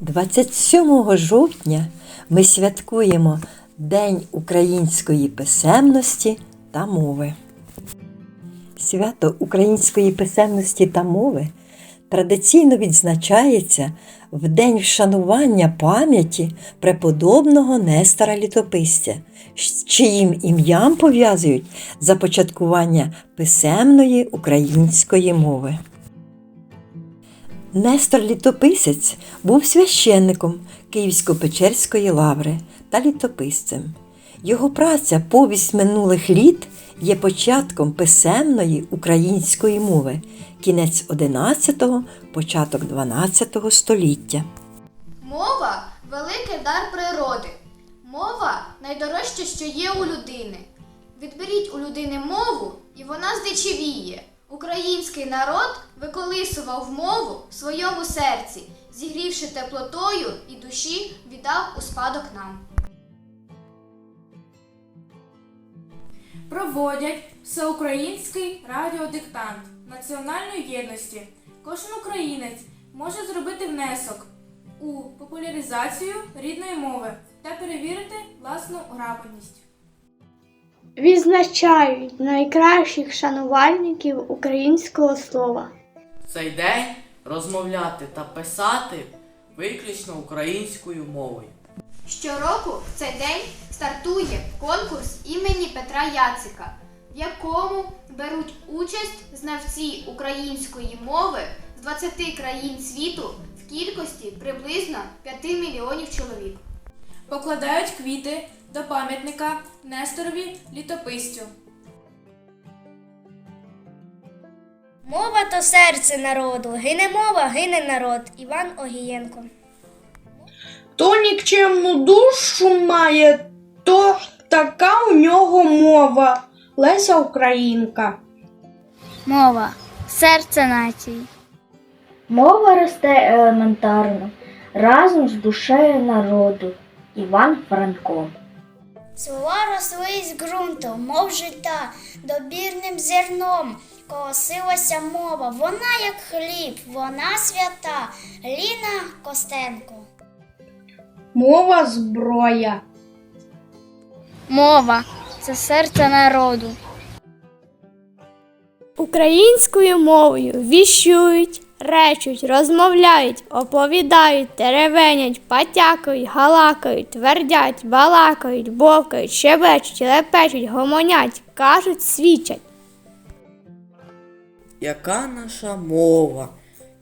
27 жовтня ми святкуємо День української писемності та мови. Свято української писемності та мови традиційно відзначається в день вшанування пам'яті преподобного Нестора Літописця, з чиїм ім'ям пов'язують започаткування писемної української мови. Нестор Літописець був священником Київсько-Печерської лаври та літописцем. Його праця Повість минулих літ є початком писемної української мови, кінець 11-го, початок 12 століття. Мова великий дар природи. Мова найдорожче, що є у людини. Відберіть у людини мову, і вона здичевіє. Український народ виколисував мову в своєму серці, зігрівши теплотою і душі, віддав у спадок нам. Проводять всеукраїнський радіодиктант національної єдності. Кожен українець може зробити внесок у популяризацію рідної мови та перевірити власну грамотність. Відзначають найкращих шанувальників українського слова. Цей день розмовляти та писати виключно українською мовою. Щороку в цей день стартує конкурс імені Петра Яцика, в якому беруть участь знавці української мови з 20 країн світу в кількості приблизно 5 мільйонів чоловік. Покладають квіти до пам'ятника Несторові літописцю. Мова то серце народу, гине мова, гине народ. Іван Огієнко. То нікчемну душу має, то така у нього мова. Леся Українка. Мова серце нації. Мова росте елементарно, разом з душею народу. Іван Франко. Слова росли із ґрунту, мов життя, добірним зерном. Колосилася мова, вона як хліб, вона свята. Ліна Костенко. Мова зброя. Мова це серце народу. Українською мовою віщують, речуть, розмовляють, оповідають, теревенять, потякають, галакають, твердять, балакають, бовкають, щебечуть, лепечуть, гомонять, кажуть, свідчать. Яка наша мова?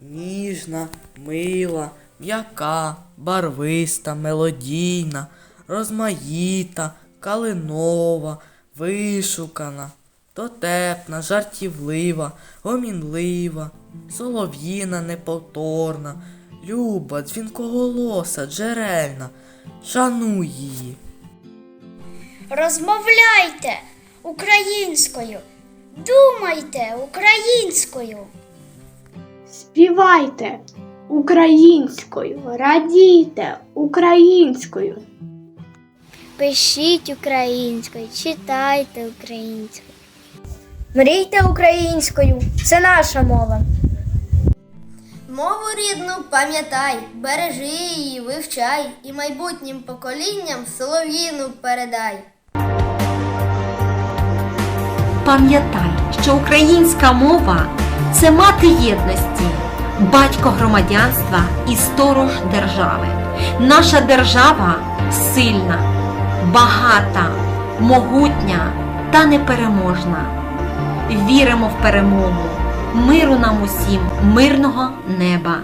Ніжна, мила, м'яка, барвиста, мелодійна, розмаїта, калинова, вишукана, дотепна, жартівлива, гомінлива, солов'їна неповторна, люба, дзвінкоголоса, джерельна. Шануй її. Розмовляйте українською, думайте українською. Співайте українською, радійте українською. Пишіть українською, читайте українською. Мрійте українською, це наша мова. Мову рідну пам'ятай, бережи її, вивчай і майбутнім поколінням солов'їну передай. Пам'ятай, що українська мова це мати єдності, батько громадянства і сторож держави. Наша держава сильна, багата, могутня та непереможна. Віримо в перемогу, миру нам усім, мирного неба.